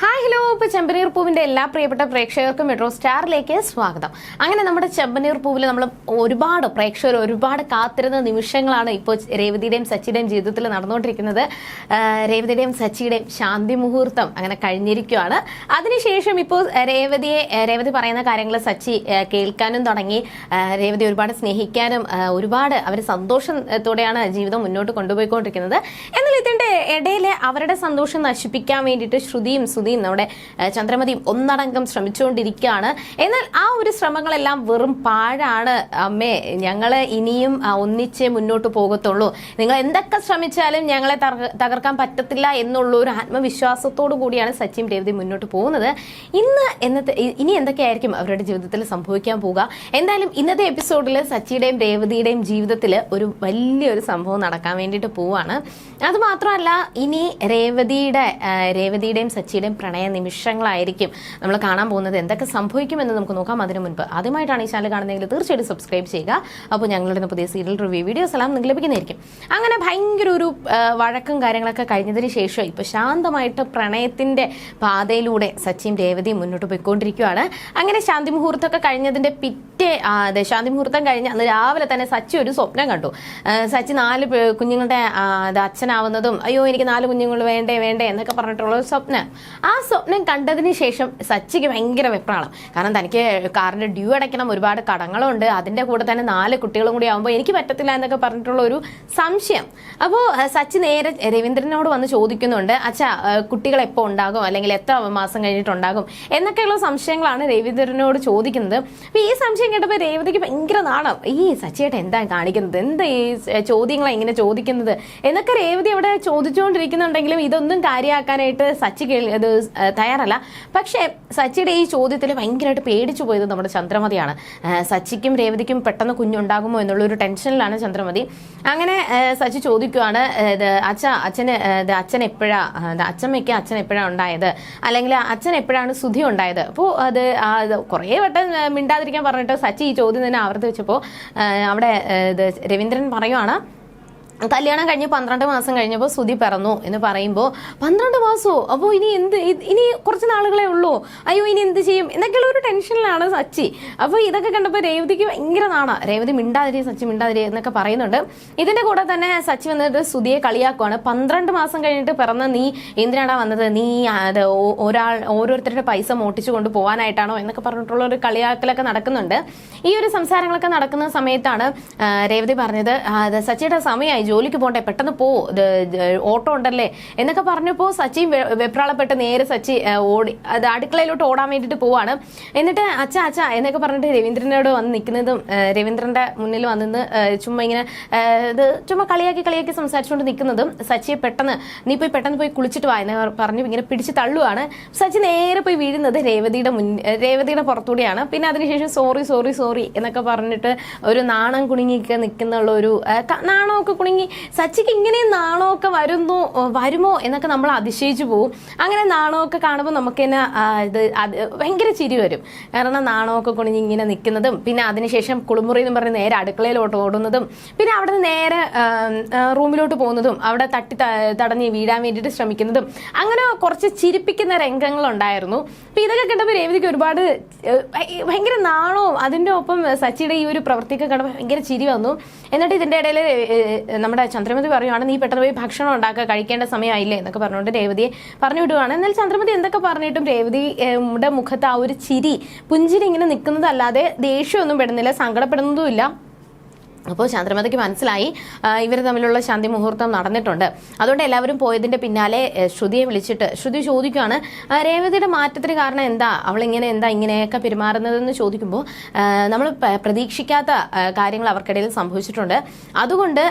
Hi hello. ഇപ്പോൾ ചെമ്പനീർ പൂവിന്റെ എല്ലാ പ്രിയപ്പെട്ട പ്രേക്ഷകർക്കും മെട്രോ സ്റ്റാറിലേക്ക് സ്വാഗതം. അങ്ങനെ നമ്മുടെ ചെമ്പനീർ പൂവിൽ നമ്മൾ ഒരുപാട് പ്രേക്ഷകർ ഒരുപാട് കാത്തിരുന്ന നിമിഷങ്ങളാണ് ഇപ്പോൾ രേവതിയുടെയും സച്ചിയുടെയും ജീവിതത്തിൽ നടന്നുകൊണ്ടിരിക്കുന്നത്. രേവതിയുടെയും സച്ചിയുടെയും ശാന്തി മുഹൂർത്തം അങ്ങനെ കഴിഞ്ഞിരിക്കുകയാണ്. അതിനുശേഷം ഇപ്പോൾ രേവതിയെ രേവതി പറയുന്ന കാര്യങ്ങൾ സച്ചി കേൾക്കാനും തുടങ്ങി. രേവതി ഒരുപാട് സ്നേഹിക്കാനും ഒരുപാട് അവർ സന്തോഷത്തോടെയാണ് ജീവിതം മുന്നോട്ട് കൊണ്ടുപോയിക്കൊണ്ടിരിക്കുന്നത്. ഇതിന്റെ ഇടയിൽ അവരുടെ സന്തോഷം നശിപ്പിക്കാൻ വേണ്ടിയിട്ട് ശ്രുതിയും സുതിയും നമ്മുടെ ചന്ദ്രമതിയും ഒന്നടങ്കം ശ്രമിച്ചുകൊണ്ടിരിക്കുകയാണ്. എന്നാൽ ആ ഒരു ശ്രമങ്ങളെല്ലാം വെറും പാഴാണ്. അമ്മേ ഞങ്ങൾ ഇനിയും ഒന്നിച്ചേ മുന്നോട്ട് പോകത്തുള്ളൂ. നിങ്ങൾ എന്തൊക്കെ ശ്രമിച്ചാലും ഞങ്ങളെ തകർക്കാൻ പറ്റത്തില്ല എന്നുള്ള ഒരു ആത്മവിശ്വാസത്തോടു കൂടിയാണ് സച്ചിൻ രേവതി മുന്നോട്ട് പോകുന്നത്. ഇന്ന് എന്നത്തെ ഇനി എന്തൊക്കെയായിരിക്കും അവരുടെ ജീവിതത്തിൽ സംഭവിക്കാൻ പോവുക എന്തായാലും ഇന്നത്തെ എപ്പിസോഡിൽ സച്ചിയുടെയും രേവതിയുടെയും ജീവിതത്തിൽ ഒരു വലിയൊരു സംഭവം നടക്കാൻ വേണ്ടിയിട്ട് പോവാണ്. അത് മാത്രമല്ല ഇനി രേവതിയുടെ രേവതിയുടെയും സച്ചിയുടെയും പ്രണയ നിമിഷങ്ങളായിരിക്കും നമ്മൾ കാണാൻ പോകുന്നത്. എന്തൊക്കെ സംഭവിക്കുമെന്ന് നമുക്ക് നോക്കാം. അതിനു മുൻപ് ആദ്യമായിട്ടാണ് ഈ ചാനൽ കാണുന്നതെങ്കിൽ തീർച്ചയായിട്ടും സബ്സ്ക്രൈബ് ചെയ്യുക. അപ്പോൾ ഞങ്ങളുടെ പുതിയ സീരിയൽ റിവ്യൂ വീഡിയോസ് എല്ലാം നിങ്ങൾക്ക് ലഭിക്കുന്നതായിരിക്കും. അങ്ങനെ ഭയങ്കര ഒരു വഴക്കും കാര്യങ്ങളൊക്കെ കഴിഞ്ഞതിന് ശേഷം ഇപ്പോൾ ശാന്തമായിട്ട് പ്രണയത്തിന്റെ പാതയിലൂടെ സച്ചിൻ രേവതിയും മുന്നോട്ട് പോയിക്കൊണ്ടിരിക്കുകയാണ്. അങ്ങനെ ശാന്തി മുഹൂർത്തമൊക്കെ കഴിഞ്ഞതിന്റെ പിറ്റേ അതെ ശാന്തി മുഹൂർത്തം കഴിഞ്ഞ് അന്ന് രാവിലെ തന്നെ സച്ചി ഒരു സ്വപ്നം കണ്ടു. സച്ചി നാല് കുഞ്ഞുങ്ങളുടെ ആ, അച്ഛനാവുന്നതും അയ്യോ എനിക്ക് നാല് കുഞ്ഞുങ്ങൾ വേണ്ടേ വേണ്ടേ എന്നൊക്കെ പറഞ്ഞിട്ടുള്ള ഒരു സ്വപ്നം. ആ സ്വപ്നം കണ്ടതിന് ശേഷം സച്ചിക്ക് ഭയങ്കര വെപ്രാളം. കാരണം തനിക്ക് കാറിന്റെ ഡ്യൂ അടയ്ക്കണം ഒരുപാട് കടങ്ങളുണ്ട് അതിന്റെ കൂടെ തന്നെ നാല് കുട്ടികളും കൂടി ആകുമ്പോൾ എനിക്ക് പറ്റത്തില്ല എന്നൊക്കെ പറഞ്ഞിട്ടുള്ള ഒരു സംശയം. അപ്പോൾ സച്ചി നേരെ രവീന്ദ്രനോട് വന്ന് ചോദിക്കുന്നുണ്ട് അച്ഛാ കുട്ടികൾ എപ്പോൾ ഉണ്ടാകും? അല്ലെങ്കിൽ എത്ര മാസം കഴിഞ്ഞിട്ടുണ്ടാകും? എന്നൊക്കെയുള്ള സംശയങ്ങളാണ് രവീന്ദ്രനോട് ചോദിക്കുന്നത്. അപ്പൊ ഈ സംശയം കേട്ടപ്പോൾ രേവതിക്ക് ഭയങ്കര നാണം. ഈ സച്ചിയേട്ടൻ എന്താ കാണിക്കുന്നത്? എന്താ ഈ ചോദ്യങ്ങളെ ഇങ്ങനെ ചോദിക്കുന്നത്? എന്നൊക്കെ രേവതി അവിടെ ചോദിച്ചുകൊണ്ടിരിക്കുന്നുണ്ടെങ്കിലും ഇതൊന്നും കാര്യമാക്കാനായിട്ട് സച്ചി കേൾ- തയ്യാറല്ല. പക്ഷേ സച്ചിയുടെ ഈ ചോദ്യത്തിൽ ഭയങ്കരമായിട്ട് പേടിച്ചു പോയത് നമ്മുടെ ചന്ദ്രമതിയാണ്. സച്ചിക്കും രേവതിക്കും പെട്ടെന്ന് കുഞ്ഞുണ്ടാകുമോ എന്നുള്ളൊരു ടെൻഷനിലാണ് ചന്ദ്രമതി. അങ്ങനെ സച്ചി ചോദിക്കുവാണ് അച്ഛ അച്ഛന് അച്ഛൻ എപ്പോഴാ അച്ഛമ്മയ്ക്ക് അച്ഛൻ എപ്പോഴാണ് ഉണ്ടായത്? അല്ലെങ്കിൽ അച്ഛൻ എപ്പോഴാണ് സുധി ഉണ്ടായത്? അപ്പോൾ അത് കുറേ വട്ടം മിണ്ടാതിരിക്കാൻ പറഞ്ഞിട്ട് സച്ചി ഈ ചോദ്യം തന്നെ ആവർത്തിച്ചപ്പോൾ അവിടെ രവീന്ദ്രൻ പറയുവാണ് കല്യാണം കഴിഞ്ഞ് പന്ത്രണ്ട് മാസം കഴിഞ്ഞപ്പോൾ സുധി പിറന്നു എന്ന് പറയുമ്പോൾ പന്ത്രണ്ട് മാസമോ അപ്പോൾ ഇനി എന്ത്? ഇനി കുറച്ച് നാളുകളെ ഉള്ളൂ. അയ്യോ ഇനി എന്ത് ചെയ്യും? എന്നൊക്കെയുള്ള ഒരു ടെൻഷനിലാണ് സച്ചി. അപ്പോൾ ഇതൊക്കെ കണ്ടപ്പോൾ രേവതിക്ക് ഭയങ്കര നാണ. രേവതി മിണ്ടാതിരി സച്ചി മിണ്ടാതിരി എന്നൊക്കെ പറയുന്നുണ്ട്. ഇതിന്റെ കൂടെ തന്നെ സച്ചി വന്നിട്ട് സുധിയെ കളിയാക്കുവാണ്. പന്ത്രണ്ട് മാസം കഴിഞ്ഞിട്ട് പിറന്ന നീ എന്തിനാടാ വന്നത്? നീ അത് ഒരാൾ ഓരോരുത്തരുടെ പൈസ മോട്ടിച്ചു കൊണ്ട് പോകാനായിട്ടാണോ എന്നൊക്കെ പറഞ്ഞിട്ടുള്ള ഒരു കളിയാക്കലൊക്കെ നടക്കുന്നുണ്ട്. ഈ ഒരു സംസാരങ്ങളൊക്കെ നടക്കുന്ന സമയത്താണ് രേവതി പറഞ്ഞത് സച്ചിയുടെ സമയമായി ജോലിക്ക് പോകണ്ടേ പെട്ടെന്ന് പോ. ഓട്ടോ ഉണ്ടല്ലേ? എന്നൊക്കെ പറഞ്ഞപ്പോൾ സച്ചി വെപ്രാളപ്പെട്ട് നേരെ സച്ചി ഓടി അത് അടുക്കളയിലോട്ട് ഓടാൻ വേണ്ടിയിട്ട് പോവാണ്. എന്നിട്ട് അച്ഛ അച്ഛ എന്നൊക്കെ പറഞ്ഞിട്ട് രവീന്ദ്രനോട് വന്ന് നിൽക്കുന്നതും രവീന്ദ്രന്റെ മുന്നിൽ വന്നിന്ന് ചുമ്മാ ഇങ്ങനെ ഇത് ചുമ്മാ കളിയാക്കി കളിയാക്കി സംസാരിച്ചുകൊണ്ട് നിൽക്കുന്നതും സച്ചിയെ പെട്ടെന്ന് നീ പോയി പെട്ടെന്ന് പോയി കുളിച്ചിട്ട് വാ പറഞ്ഞു ഇങ്ങനെ പിടിച്ച് തള്ളുവാണ്. സച്ചി നേരെ പോയി വീഴുന്നത് രേവതിയുടെ മുൻ രേവതിയുടെ പുറത്തൂടെയാണ്. പിന്നെ അതിനുശേഷം സോറി സോറി സോറി എന്നൊക്കെ പറഞ്ഞിട്ട് ഒരു നാണം കുണുങ്ങിയൊക്കെ നിൽക്കുന്നുള്ള ഒരു നാണമൊക്കെ കുണുങ്ങി സച്ചിക്ക് ഇങ്ങനെ നാണമൊക്കെ വരുന്നു വരുമോ എന്നൊക്കെ നമ്മൾ അതിശയിച്ചു പോകും അങ്ങനെ നാണമൊക്കെ കാണുമ്പോൾ നമുക്ക് തന്നെ ഇത് ഭയങ്കര ചിരി വരും. കാരണം നാണമൊക്കെ കുണിഞ്ഞ് ഇങ്ങനെ നിൽക്കുന്നതും പിന്നെ അതിനുശേഷം കുളിമുറി എന്ന് പറഞ്ഞ് നേരെ അടുക്കളയിലോട്ട് ഓടുന്നതും പിന്നെ അവിടെ നിന്ന് നേരെ റൂമിലോട്ട് പോകുന്നതും അവിടെ തട്ടി തടഞ്ഞ് വീഴാൻ വേണ്ടിയിട്ട് ശ്രമിക്കുന്നതും അങ്ങനെ കുറച്ച് ചിരിപ്പിക്കുന്ന രംഗങ്ങളുണ്ടായിരുന്നു. അപ്പം ഇതൊക്കെ കണ്ടപ്പോൾ രേവതിക്ക് ഒരുപാട് ഭയങ്കര നാണവും അതിന്റെ ഒപ്പം സച്ചിയുടെ ഈ ഒരു പ്രവൃത്തിയൊക്കെ കണ്ടപ്പോൾ ഭയങ്കര ചിരി വന്നു. എന്നിട്ട് ഇതിന്റെ ഇടയിൽ നമ്മുടെ ചന്ദ്രമതി പറയുവാണ് നീ പെട്ടെന്ന് പോയി ഭക്ഷണം ഉണ്ടാക്കുക കഴിക്കേണ്ട സമയമായില്ലേ? എന്നൊക്കെ പറഞ്ഞുകൊണ്ട് രേവതിയെ പറഞ്ഞു വിടുവാണ്. എന്നാൽ ചന്ദ്രമതി എന്തൊക്കെ പറഞ്ഞിട്ടും രേവതിയുടെ മുഖത്ത് ആ ഒരു ചിരി പുഞ്ചിരി ഇങ്ങനെ നിൽക്കുന്നതല്ലാതെ ദേഷ്യമൊന്നും പെടുന്നില്ല സങ്കടപ്പെടുന്നതുമില്ല. അപ്പോൾ ചന്ദ്രമതിക്ക് മനസ്സിലായി. ഇവർ തമ്മിലുള്ള ശാന്തി മുഹൂർത്തം നടന്നിട്ടുണ്ട്. അതുകൊണ്ട് എല്ലാവരും പോയതിന്റെ പിന്നാലെ ശ്രുതിയെ വിളിച്ചിട്ട് ശ്രുതി ചോദിക്കുകയാണ് രേവതിയുടെ മാറ്റത്തിന് കാരണം എന്താ? അവൾ ഇങ്ങനെ എന്താ ഇങ്ങനെയൊക്കെ പെരുമാറുന്നതെന്ന് ചോദിക്കുമ്പോൾ നമ്മൾ പ്രതീക്ഷിക്കാത്ത കാര്യങ്ങൾ അവർക്കിടയിൽ സംഭവിച്ചിട്ടുണ്ട്. അതുകൊണ്ട്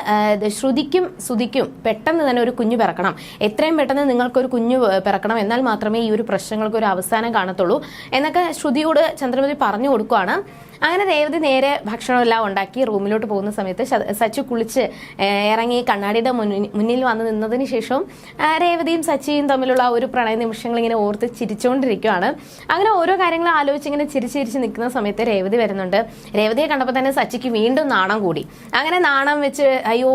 ശ്രുതിക്കും ശ്രുതിക്കും പെട്ടെന്ന് തന്നെ ഒരു കുഞ്ഞു പിറക്കണം. എത്രയും പെട്ടെന്ന് നിങ്ങൾക്കൊരു കുഞ്ഞു പിറക്കണം. എന്നാൽ മാത്രമേ ഈ ഒരു പ്രശ്നങ്ങൾക്ക് ഒരു അവസാനം കാണത്തുള്ളൂ. എന്നൊക്കെ ശ്രുതിയോട് ചന്ദ്രമതി പറഞ്ഞു കൊടുക്കുകയാണ് അങ്ങനെ രേവതി നേരെ ഭക്ഷണം എല്ലാം ഉണ്ടാക്കി റൂമിലോട്ട് പോകുന്ന സമയത്ത് സച്ചു കുളിച്ച് ഇറങ്ങി കണ്ണാടിയുടെ മുന്നിൽ വന്ന് നിന്നതിന് ശേഷവും രേവതിയും സച്ചിയും തമ്മിലുള്ള ഒരു പ്രണയ നിമിഷങ്ങൾ ഇങ്ങനെ ഓർത്ത് ചിരിച്ചുകൊണ്ടിരിക്കുകയാണ് അങ്ങനെ ഓരോ കാര്യങ്ങൾ ആലോചിച്ച് ഇങ്ങനെ ചിരിച്ച് ചിരിച്ച് നിൽക്കുന്ന സമയത്ത് രേവതി വരുന്നുണ്ട്. രേവതിയെ കണ്ടപ്പോൾ തന്നെ സച്ചിക്ക് വീണ്ടും നാണം കൂടി. അങ്ങനെ നാണം വെച്ച് അയ്യോ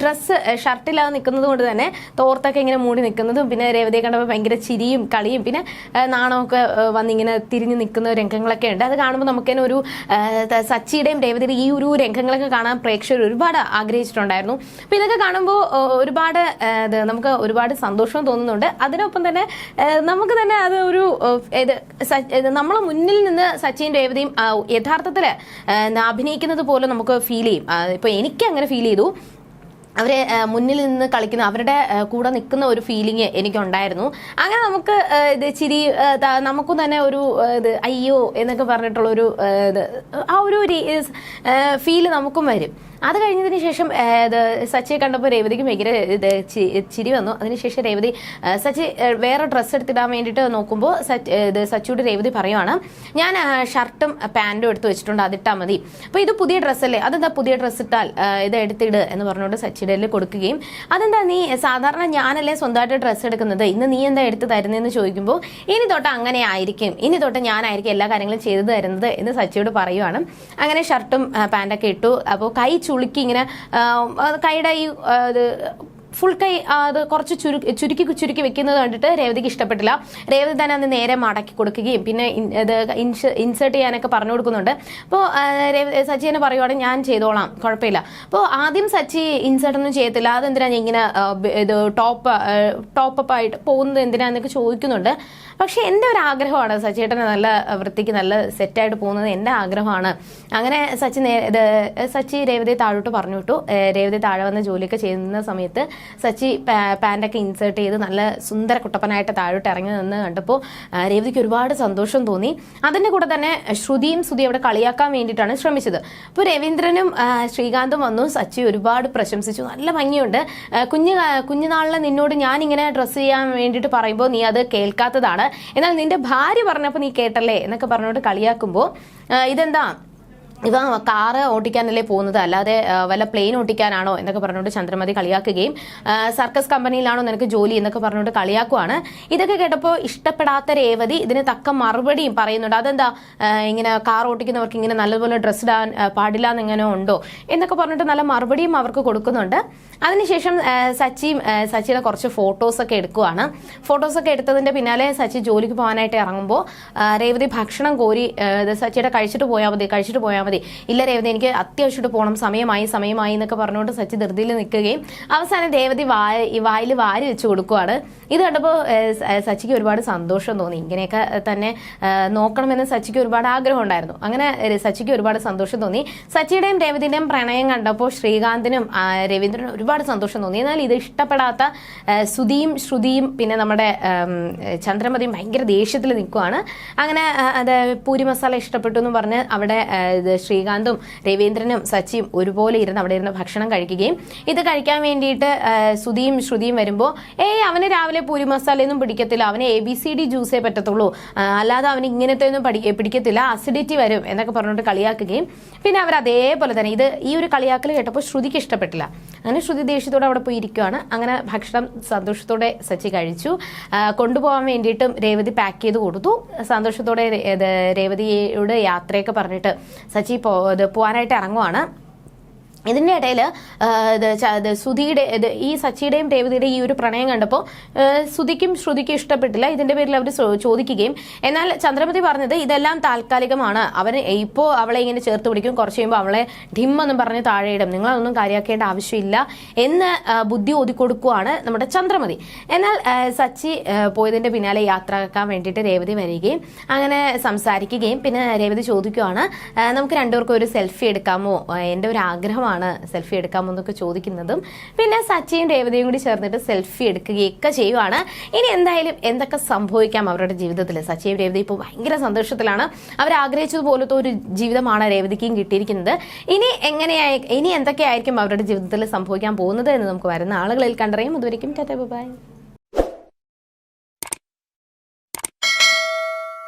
ഡ്രസ്സ് ഷർട്ടില്ലാതെ നിൽക്കുന്നത് കൊണ്ട് തന്നെ തോർത്തൊക്കെ ഇങ്ങനെ മൂടി നിൽക്കുന്നതും പിന്നെ രേവതിയെ കണ്ടപ്പോൾ ഭയങ്കര ചിരിയും കളിയും പിന്നെ നാണമൊക്കെ വന്നിങ്ങനെ തിരിഞ്ഞു നിൽക്കുന്ന രംഗങ്ങളൊക്കെ ഉണ്ട്. അത് കാണുമ്പോൾ നമുക്ക് തന്നെ ഒരു ത- സച്ചിയുടെയും രേവതിയുടെ ഈ ഒരു രംഗങ്ങളൊക്കെ കാണാൻ പ്രേക്ഷകർ ഒരുപാട് ആഗ്രഹിച്ചിട്ടുണ്ടായിരുന്നു. അപ്പോൾ ഇതൊക്കെ കാണുമ്പോൾ ഒരുപാട് നമുക്ക് ഒരുപാട് സന്തോഷം തോന്നുന്നുണ്ട്. അതിനൊപ്പം തന്നെ നമുക്ക് തന്നെ അത് ഒരു നമ്മളെ മുന്നിൽ നിന്ന് സച്ചിൻ രേവതിയും യഥാർത്ഥത്തിൽ അഭിനയിക്കുന്നത് പോലെ നമുക്ക് ഫീൽ ചെയ്യും. ആ, ഇപ്പൊ എനിക്ക് അങ്ങനെ ഫീൽ ചെയ്തു. അവരെ മുന്നിൽ നിന്ന് കളിക്കുന്ന അവരുടെ കൂടെ നിൽക്കുന്ന ഒരു ഫീലിംഗ് എനിക്കുണ്ടായിരുന്നു. അങ്ങനെ നമുക്ക് ഇത് ചിരി നമുക്കും തന്നെ ഒരു ഇത് അയ്യോ എന്നൊക്കെ പറഞ്ഞിട്ടുള്ള ഒരു ഇത് ആ ഒരു ഫീൽ നമുക്കും വരും. അത് കഴിഞ്ഞതിന് ശേഷം സച്ചിയെ കണ്ടപ്പോൾ രേവതിക്ക് ഭയങ്കര ഇത് ചിരി വന്നു. അതിനുശേഷം രേവതി സച്ചി വേറെ ഡ്രസ്സ് എടുത്തിടാൻ വേണ്ടിയിട്ട് നോക്കുമ്പോൾ ഇത് സച്ചിയോട് രേവതി പറയുവാണ് ഞാൻ ഷർട്ടും പാന്റും എടുത്ത് വെച്ചിട്ടുണ്ട് അതിട്ടാൽ മതി. അപ്പോൾ ഇത് പുതിയ ഡ്രസ്സല്ലേ? അതെന്താ പുതിയ ഡ്രസ്സ് ഇട്ടാൽ ഇത് എടുത്തിട്? എന്ന് പറഞ്ഞുകൊണ്ട് സച്ചിയുടെ കൊടുക്കുകയും അതെന്താ നീ സാധാരണ ഞാനല്ലേ സ്വന്തമായിട്ട് ഡ്രസ്സ് എടുക്കുന്നത്? ഇന്ന് നീ എന്താ എടുത്ത് തരുന്നതെന്ന് ചോദിക്കുമ്പോൾ ഇനി തൊട്ട് അങ്ങനെ ആയിരിക്കും. ഇനി തൊട്ട് ഞാനായിരിക്കും എല്ലാ കാര്യങ്ങളും ചെയ്തു തരുന്നത് എന്ന് സച്ചിയോട് പറയുവാണ്. അങ്ങനെ ഷർട്ടും പാന്റൊക്കെ ഇട്ടു. അപ്പോൾ കൈ ചുളുക്കി ഇങ്ങനെ കൈയുടെ ഈ ഫുൾ കൈ അത് കുറച്ച് ചുരുക്കി ചുരുക്കി ചുരുക്കി വെക്കുന്നത് കണ്ടിട്ട് രേവതിക്ക് ഇഷ്ടപ്പെട്ടില്ല. രേവതി തന്നെ അത് നേരെ മടക്കി കൊടുക്കുകയും പിന്നെ ഇത് ഇൻസേർട്ട് ചെയ്യാനൊക്കെ പറഞ്ഞു കൊടുക്കുന്നുണ്ട്. അപ്പോൾ സച്ചിനെ പറയുവാണെങ്കിൽ ഞാൻ ചെയ്തോളാം കുഴപ്പമില്ല. അപ്പോൾ ആദ്യം സച്ചി ഇൻസേർട്ട് ഒന്നും ചെയ്യത്തില്ല. അതെന്തിനാ ഞാൻ ഇങ്ങനെ ഇത് ടോപ്പ് ടോപ്പപ്പ് ആയിട്ട് പോകുന്നത് എന്തിനാന്നൊക്കെ ചോദിക്കുന്നുണ്ട്. പക്ഷെ എന്റെ ഒരു ആഗ്രഹമാണ് സച്ചിയേട്ടന് നല്ല വൃത്തിക്ക് നല്ല സെറ്റായിട്ട് പോകുന്നത് എന്റെ ആഗ്രഹമാണ്. അങ്ങനെ സച്ചി നേ സച്ചി രേവതി താഴോട്ട് പറഞ്ഞു വിട്ടു രേവതി താഴെ വന്ന ജോലിയൊക്കെ ചെയ്യുന്ന സമയത്ത് സച്ചി പാന്റൊക്കെ ഇൻസേർട്ട് ചെയ്ത് നല്ല സുന്ദര കുട്ടപ്പനായിട്ട് താഴോട്ട് ഇറങ്ങി നിന്ന് കണ്ടപ്പോൾ രേവതിക്ക് ഒരുപാട് സന്തോഷം തോന്നി. അതിന്റെ കൂടെ തന്നെ ശ്രുതിയും ശ്രുതി അവിടെ കളിയാക്കാൻ വേണ്ടിയിട്ടാണ് ശ്രമിച്ചത്. അപ്പോൾ രവീന്ദ്രനും ശ്രീകാന്തും വന്നു. സച്ചി ഒരുപാട് പ്രശംസിച്ചു. നല്ല ഭംഗിയുണ്ട്. കുഞ്ഞു കുഞ്ഞുനാളിൽ നിന്നോട് ഞാൻ ഇങ്ങനെ ഡ്രസ്സ് ചെയ്യാൻ വേണ്ടിയിട്ട് പറയുമ്പോൾ നീ അത് കേൾക്കാത്തതാണ്. എന്നാൽ നിന്റെ ഭാര്യ പറഞ്ഞപ്പോൾ നീ കേട്ടല്ലേ എന്നൊക്കെ പറഞ്ഞുകൊണ്ട് കളിയാക്കുമ്പോൾ ഇതെന്താ? ഇവ കാറ് ഓട്ടിക്കാനല്ലേ പോകുന്നത്? അല്ലാതെ വല്ല പ്ലെയിൻ ഓട്ടിക്കാനാണോ എന്നൊക്കെ പറഞ്ഞുകൊണ്ട് ചന്ദ്രമതി കളിയാക്കുകയും സർക്കസ് കമ്പനിയിലാണോ നിനക്ക് ജോലി എന്നൊക്കെ പറഞ്ഞുകൊണ്ട് കളിയാക്കുവാണ്. ഇതൊക്കെ കേട്ടപ്പോൾ ഇഷ്ടപ്പെടാത്ത രേവതി ഇതിന് തക്ക മറുപടിയും പറയുന്നുണ്ട്. അതെന്താ ഇങ്ങനെ കാർ ഓട്ടിക്കുന്നവർക്ക് ഇങ്ങനെ നല്ലതുപോലെ ഡ്രസ്സ് ഇടാൻ പാടില്ല എന്നിങ്ങനെ ഉണ്ടോ എന്നൊക്കെ പറഞ്ഞിട്ട് നല്ല മറുപടിയും അവർക്ക് കൊടുക്കുന്നുണ്ട്. അതിനുശേഷം സച്ചി സച്ചിയുടെ കുറച്ച് ഫോട്ടോസൊക്കെ എടുക്കുവാണ്. ഫോട്ടോസൊക്കെ എടുത്തതിന്റെ പിന്നാലെ സച്ചി ജോലിക്ക് പോകാനായിട്ട് ഇറങ്ങുമ്പോൾ രേവതി ഭക്ഷണം കോരി സച്ചിയുടെ കഴിച്ചിട്ട് പോയാൽ മതി കഴിച്ചിട്ട് പോയാൽ മതി. ഇല്ല രേവതി എനിക്ക് അത്യാവശ്യമായിട്ട് പോകണം സമയമായി സമയമായി എന്നൊക്കെ പറഞ്ഞുകൊണ്ട് സച്ചി ധൃതിയിൽ നിൽക്കുകയും അവസാനം രേവതി വായ വായിൽ വാരി വെച്ച് കൊടുക്കുവാണ്. ഇത് കണ്ടപ്പോൾ സച്ചിക്ക് ഒരുപാട് സന്തോഷം തോന്നി. ഇങ്ങനെയൊക്കെ തന്നെ നോക്കണമെന്ന് സച്ചിക്ക് ഒരുപാട് ആഗ്രഹം ഉണ്ടായിരുന്നു. അങ്ങനെ സച്ചിക്ക് ഒരുപാട് സന്തോഷം തോന്നി. സച്ചിയുടെയും രേവതിയുടെയും പ്രണയം കണ്ടപ്പോൾ ശ്രീകാന്തിനും രവീന്ദ്രനും ഒരുപാട് സന്തോഷം തോന്നി. എന്നാൽ ഇത് ഇഷ്ടപ്പെടാത്ത ശ്രുതിയും ശ്രുതിയും പിന്നെ നമ്മുടെ ചന്ദ്രമതിയും ഭയങ്കര ദേഷ്യത്തിൽ നിൽക്കുവാണ്. അങ്ങനെ അത് പൂരി മസാല ഇഷ്ടപ്പെട്ടു എന്ന് പറഞ്ഞ് അവിടെ ഇത് ശ്രീകാന്തും രവീന്ദ്രനും സച്ചിയും ഒരുപോലെ ഇരുന്ന് അവിടെ ഇരുന്ന് ഭക്ഷണം കഴിക്കുകയും. ഇത് കഴിക്കാൻ വേണ്ടിയിട്ട് ശ്രുതിയും ശ്രുതിയും വരുമ്പോൾ ഏയ് അവന് രാവിലെ പൂരി മസാലയൊന്നും പിടിക്കത്തില്ല. അവന് എ ബി സി ഡി ജ്യൂസേ പറ്റത്തുള്ളൂ. അല്ലാതെ അവന് ഇങ്ങനത്തെ ഒന്നും പഠി പിടിക്കത്തില്ല. അസിഡിറ്റി വരും എന്നൊക്കെ പറഞ്ഞുകൊണ്ട് കളിയാക്കുകയും. പിന്നെ അവർ അതേപോലെ തന്നെ ഇത് ഈ ഒരു കളിയാക്കൽ കേട്ടപ്പോൾ ശ്രുതിക്ക് ഇഷ്ടപ്പെട്ടില്ല. അങ്ങനെ ശ്രുതി ദേഷ്യത്തോടെ അവിടെ പോയി ഇരിക്കുകയാണ് അങ്ങനെ ഭക്ഷണം സന്തോഷത്തോടെ സച്ചി കഴിച്ചു. കൊണ്ടുപോകാൻ വേണ്ടിയിട്ടും രേവതി പാക്ക് ചെയ്ത് കൊടുത്തു. സന്തോഷത്തോടെ രേവതിയോട് യാത്രയൊക്കെ പറഞ്ഞിട്ട് സച്ചി പോ പോകാനായിട്ട് ഇറങ്ങുവാണ്. ഇതിന്റെ ഇടയിൽ സുധിയുടെ ഇത് ഈ സച്ചിയുടെയും രേവതിയുടെയും ഈ ഒരു പ്രണയം കണ്ടപ്പോൾ സുധിക്കും ശ്രുതിക്കും ഇഷ്ടപ്പെട്ടില്ല. ഇതിന്റെ പേരിൽ അവർ ചോദിക്കുകയും എന്നാൽ ചന്ദ്രമതി പറഞ്ഞത് ഇതെല്ലാം താൽക്കാലികമാണ്. അവൻ ഇപ്പോൾ അവളെ ഇങ്ങനെ ചേർത്ത് പിടിക്കും കുറച്ച് കഴിയുമ്പോൾ അവളെ ഡിമ്മെന്നും പറഞ്ഞ് താഴെയിടും. നിങ്ങളതൊന്നും കാര്യമാക്കേണ്ട ആവശ്യമില്ല എന്ന് ബുദ്ധി ഒതുക്കൊടുക്കുകയാണ് നമ്മുടെ ചന്ദ്രമതി. എന്നാൽ സച്ചി പോയതിന്റെ പിന്നാലെ യാത്രയാക്കാൻ വേണ്ടിയിട്ട് രേവതി വരികയും അങ്ങനെ സംസാരിക്കുകയും പിന്നെ രേവതി ചോദിക്കുകയാണ് നമുക്ക് രണ്ടുപേർക്കും ഒരു സെൽഫി എടുക്കാമോ? എന്റെ ഒരു ആഗ്രഹമാണ്. സെൽഫി എടുക്കാമോ എന്നൊക്കെ ചോദിക്കുന്നതും. പിന്നെ സച്ചിയും രേവതിയും കൂടി ചേർന്നിട്ട് സെൽഫി എടുക്കുകയൊക്കെ ചെയ്യുവാണ്. ഇനി എന്തായാലും എന്തൊക്കെ സംഭവിക്കാം അവരുടെ ജീവിതത്തിൽ സച്ചിയും രേവതി ഇപ്പോൾ ഭയങ്കര സന്തോഷത്തിലാണ്. അവർ ആഗ്രഹിച്ചതുപോലത്തെ ഒരു ജീവിതമാണ് രേവതിക്കും കിട്ടിയിരിക്കുന്നത്. ഇനി എങ്ങനെയായി ഇനി എന്തൊക്കെയായിരിക്കും അവരുടെ ജീവിതത്തിൽ സംഭവിക്കാൻ പോകുന്നത് എന്ന് നമുക്ക് വരുന്ന ആളുകളിൽ കണ്ടറിയും. അതുവരെയും ടാറ്റ ബൈ